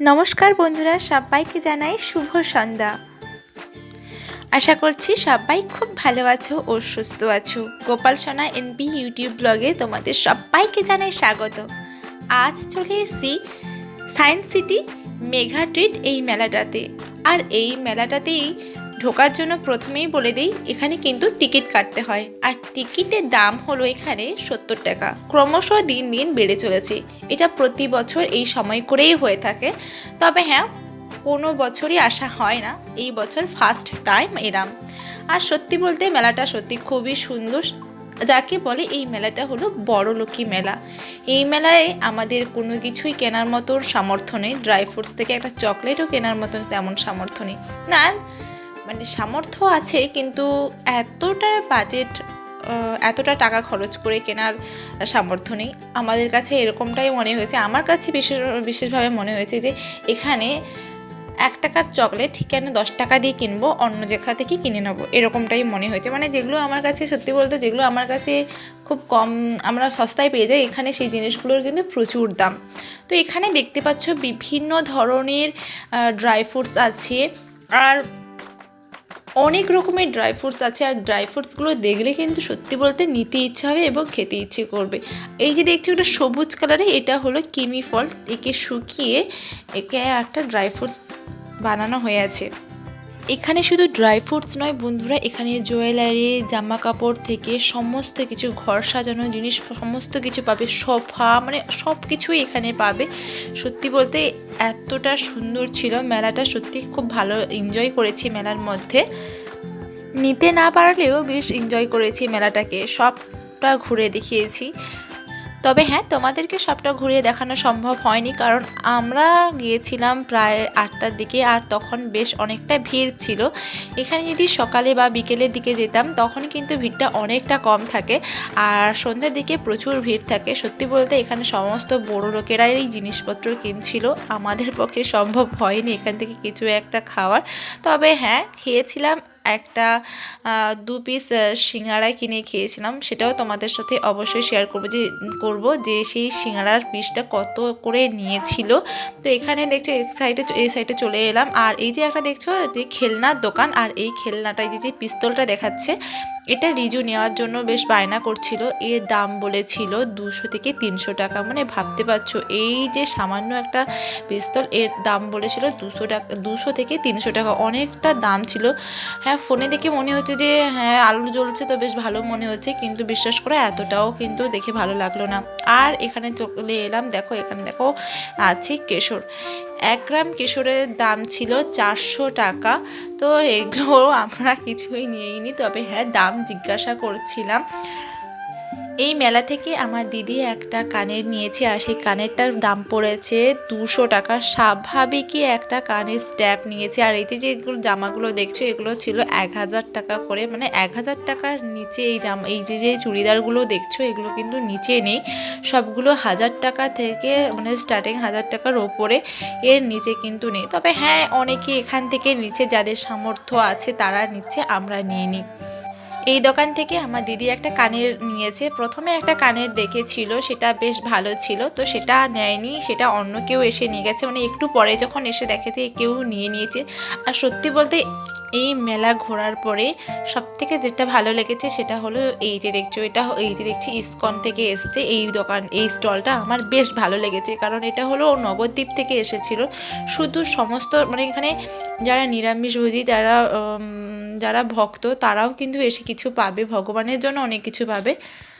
নমস্কার বন্ধুরা, সবাইকে জানাই শুভ সন্ধ্যা। আশা করছি সবাই খুব ভালো আছো ও সুস্থ আছো। গোপাল সোনা এনবি ইউটিউব ব্লগে তোমাদের সবাইকে জানাই স্বাগত। আজ চলে এসেছি সায়েন্স সিটি মেঘা ট্রিট এই মেলাটাতে। আর এই মেলাটাতেই ঢোকার জন্য প্রথমেই বলে দিই, এখানে কিন্তু টিকিট কাটতে হয়। আর টিকিটের দাম হলো এখানে সত্তর টাকা। ক্রমশ দিন দিন বেড়ে চলেছে। এটা প্রতি বছর এই সময় করেই হয়ে থাকে। তবে হ্যাঁ কোনো বছরই আসা হয় না। এই বছর ফার্স্ট টাইম এরাম। আর সত্যি বলতে মেলাটা সত্যি খুবই সুন্দর। যাকে বলে এই মেলাটা হলো বড় লক্ষ্মী মেলা। এই মেলায় আমাদের কোনো কিছুই কেনার মতো সামর্থ্য নেই। ড্রাই ফ্রুটস থেকে একটা চকলেটও কেনার মতন তেমন সামর্থ্য নেই। না মানে সামর্থ্য আছে, কিন্তু এতটা বাজেট এতটা টাকা খরচ করে কেনার সামর্থ্য নেই। আমাদের কাছে এরকমটাই মনে হয়েছে। আমার কাছে বিশেষ, বিশেষভাবে মনে হয়েছে যে, এখানে এক টাকার চকলেট কেন দশ টাকা দিয়ে কিনবো, অন্য জায়গা থেকে কিনে নেব, এরকমটাই মনে হয়েছে। মানে যেগুলো আমার কাছে, সত্যি বলতে যেগুলো আমার কাছে খুব কম, আমরা সস্তায় পেয়ে যাই, এখানে সেই জিনিসগুলোর কিন্তু প্রচুর দাম। তো এখানে দেখতে পাচ্ছ বিভিন্ন ধরনের ড্রাই ফ্রুটস আছে। আর অনেক রকমের ড্রাই ফ্রুটস আছে আর ড্রাই ফ্রুটসগুলো দেখলে কিন্তু সত্যি বলতে নিতে ইচ্ছে হবে এবং খেতে ইচ্ছে করবে। এই যে দেখছি ওটা সবুজ কালারে এটা হলো কিমি ফল। একে শুকিয়ে একে একটা ড্রাই ফ্রুটস বানানো হয়ে আছে। এখানে শুধু ড্রাই ফ্রুটস নয় বন্ধুরা, এখানে জুয়েলারি জামা কাপড় থেকে সমস্ত কিছু, ঘর সাজানো জিনিস, সমস্ত কিছু পাবে, সোফা মানে সব কিছুই এখানে পাবে। সত্যি বলতে এতটা সুন্দর ছিল মেলাটা, সত্যি খুব ভালো এনজয় করেছি মেলার মধ্যে। নিতে না পারলেও বেশ এনজয় করেছি মেলাটাকে, সবটা ঘুরে দেখিয়েছি। তবে হ্যাঁ তোমাদেরকে সবটা ঘুরিয়ে দেখানো সম্ভব হয়নি, কারণ আমরা গিয়েছিলাম প্রায় আটটার দিকে আর তখন বেশ অনেকটা ভিড় ছিল। এখানে যদি সকালে বা বিকেলের দিকে যেতাম, তখন কিন্তু ভিড়টা অনেকটা কম থাকে আর সন্ধ্যের দিকে প্রচুর ভিড় থাকে। সত্যি বলতে এখানে সমস্ত বড় লোকেরাই এই জিনিসপত্র কিনছিল। আমাদের পক্ষে সম্ভব হয়নি এখান থেকে কিছু একটা খাওয়ার। তবে হ্যাঁ খেয়েছিলাম একটা দু পিস সিঙ্গারা কিনে খেয়েছিলাম। সেটাও তোমাদের সাথে অবশ্যই শেয়ার করব যে, করব যে সেই সিঙ্গারার পিসটা কত করে নিয়েছিল। তো এখানে দেখছ এই সাইডে এই সাইডে চলে এলাম। আর এই যে একটা দেখছ, যে খেলনার দোকান, আর এই খেলনাটায় যে যে পিস্তলটা দেখাচ্ছে, এটা রিজু নেওয়ার জন্য বেশ বায়না করছিল। এর দাম বলেছিল দুশো থেকে তিনশো টাকা। মানে ভাবতে পারছ, এই যে সামান্য একটা পিস্তল, এর দাম বলেছিল দুশো টাকা, দুশো থেকে তিনশো টাকা। অনেকটা দাম ছিল। হ্যাঁ ফোনে দেখে মনে হচ্ছে যে হ্যাঁ আলু জ্বলছে তো বেশ ভালো মনে হচ্ছে, কিন্তু বিশ্বাস করে এতটাও কিন্তু দেখে ভালো লাগল না। আর এখানে চলে এলাম, দেখো, এখানে দেখো, আছে কেশর। এক গ্রাম কেশরের দাম ছিল চারশো টাকা। তো এগুলো আমরা কিছুই নিয়েইনি তবে হ্যাঁ দাম জিজ্ঞাসা করছিলাম। এই মেলা থেকে আমার দিদি একটা কানের নিয়েছে আর সেই কানেরটার দাম পড়েছে দুশো টাকা। স্বাভাবিকই একটা কানের স্ট্যাপ নিয়েছে আর এই যে যেগুলো জামাগুলো দেখছ, এগুলো ছিল এক হাজার টাকা করে। মানে এক হাজার টাকার নিচে এই জামা, এই যে যে চুড়িদারগুলো দেখছ, এগুলো কিন্তু নিচে নেই। সবগুলো হাজার টাকা থেকে মানে স্টার্টিং হাজার টাকার ওপরে এর নিচে কিন্তু নেই। তবে হ্যাঁ অনেকে এখান থেকে নিচে যাদের সামর্থ্য আছে তারা নিচ্ছে, আমরা নিয়ে নিই এই দোকান থেকে আমার দিদি একটা কানের নিয়েছে। প্রথমে একটা কানের দেখেছিল, সেটা বেশ ভালো ছিল, তো সেটা নেয়নি, সেটা অন্য কেউ এসে নিয়ে গেছে। মানে একটু পরে যখন এসে দেখেছে, কেউ নিয়ে নিয়েছে। আর সত্যি বলতে এই মেলা ঘোরার পরে সব থেকে যেটা ভালো লেগেছে সেটা হলো এই যে দেখছ, এটা এই যে দেখছি ইস্কন থেকে এসছে এই দোকান, এই স্টলটা আমার বেশ ভালো লেগেছে। কারণ এটা হলো নবদ্বীপ থেকে এসেছিল। শুধু সমস্ত মানে এখানে যারা নিরামিষভোজী তারা যারা ভক্ত, তারাও কিন্তু এসে কিছু পাবে, ভগবানের জন্য অনেক কিছু পাবে।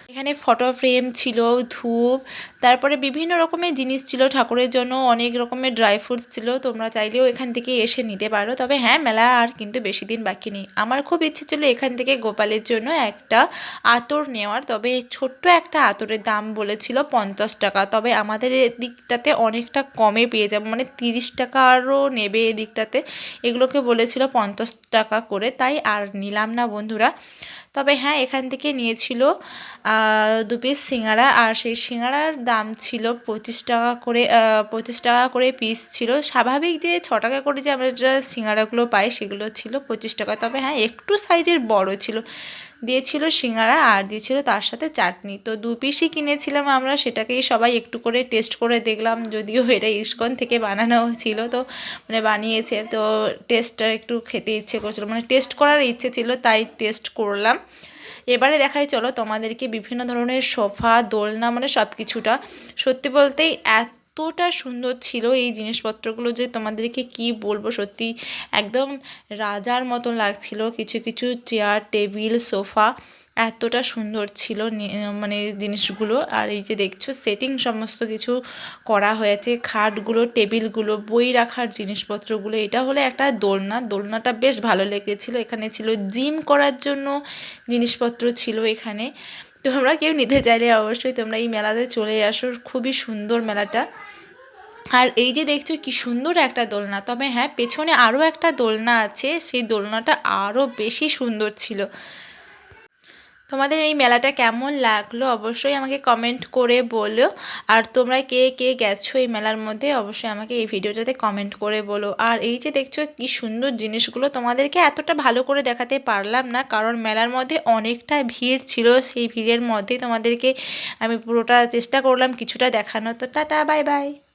এখানে ফটো ফ্রেম ছিল, ধূপ, তারপরে বিভিন্ন রকমের জিনিস ছিল, ঠাকুরের জন্য অনেক রকমের ড্রাই ফ্রুটস ছিল, তোমরা চাইলেও এখান থেকে এসে নিতে পারো। তবে হ্যাঁ মেলা আর কিন্তু বেশি দিন বাকি নেই। আমার খুব ইচ্ছে ছিল এখান থেকে গোপালের জন্য একটা আতর নেওয়ার, তবে ছোট্ট একটা আতরের দাম বলেছিল পঞ্চাশ টাকা। তবে আমাদের এদিকটাতে অনেকটা কমে পেয়ে যাব মানে তিরিশ টাকারও নেবে এদিকটাতে। এগুলোকে বলেছিল পঞ্চাশ টাকা করে, তাই আর নিলাম না বন্ধুরা। তবে হ্যাঁ এখান থেকে নিয়েছিল দু পিস সিঙ্গারা। আর সেই সিঙ্গারার দাম ছিল পঁচিশ টাকা করে পঁচিশ টাকা করে পিস ছিল। স্বাভাবিক যে ছ টাকা করে যে আমরা সিঙ্গারাগুলো পাই, সেগুলো ছিল পঁচিশ টাকা। তবে হ্যাঁ একটু সাইজের বড় ছিল। দিয়েছিল সিঙ্গারা আর দিয়েছিল তার সাথে চাটনি। তো দু পিসই কিনেছিলাম আমরা, সেটাকেই সবাই একটু করে টেস্ট করে দেখলাম, যদিও এটা ইস্কন থেকে বানানো ছিল তো মানে বানিয়েছে, তো টেস্টটা একটু খেতে ইচ্ছে করছিল মানে টেস্ট করার ইচ্ছে ছিল, তাই টেস্ট করলাম। এবারে দেখাই, চলো তোমাদেরকে বিভিন্ন ধরনের সোফা, দোলনা মানে সব কিছুটা সত্যি বলতেই এতটা সুন্দর ছিল এই জিনিসপত্রগুলো যে তোমাদেরকে কি বলব? সত্যি একদম রাজার মতন লাগছিল। কিছু কিছু চেয়ার টেবিল সোফা এতটা সুন্দর ছিল মানে জিনিসগুলো। আর এই যে দেখছ সেটিং সমস্ত কিছু করা হয়েছে। খাটগুলো টেবিলগুলো বই রাখার জিনিসপত্রগুলো। এটা হলো একটা দোলনা। দোলনাটা বেশ ভালো লেগেছিল। এখানে ছিল জিম করার জন্য জিনিসপত্র ছিল এখানে। তোমরা কেউ নিতে চাইলে অবশ্যই তোমরা এই মেলাতে চলে আসো। খুবই সুন্দর মেলাটা। আর এই যে দেখছ কি সুন্দর একটা দোলনা। তবে হ্যাঁ পেছনে আরও একটা দোলনা আছে, সেই দোলনাটা আরও বেশি সুন্দর ছিল। তোমাদের এই মেলাটা কেমন লাগল অবশ্যই আমাকে কমেন্ট করে বলো। আর তোমরা কে কে গেছো এই মেলার মধ্যে অবশ্যই আমাকে এই ভিডিওটাতে কমেন্ট করে বলো। আর এই যে দেখছ কি সুন্দর জিনিসগুলো, তোমাদেরকে এতটা ভালো করে দেখাতে পারলাম না, কারণ মেলার মধ্যে অনেকটা ভিড় ছিল, সেই ভিড়ের মধ্যে তোমাদেরকে আমি পুরোটা চেষ্টা করলাম কিছুটা দেখানো তো টাটা বাই বাই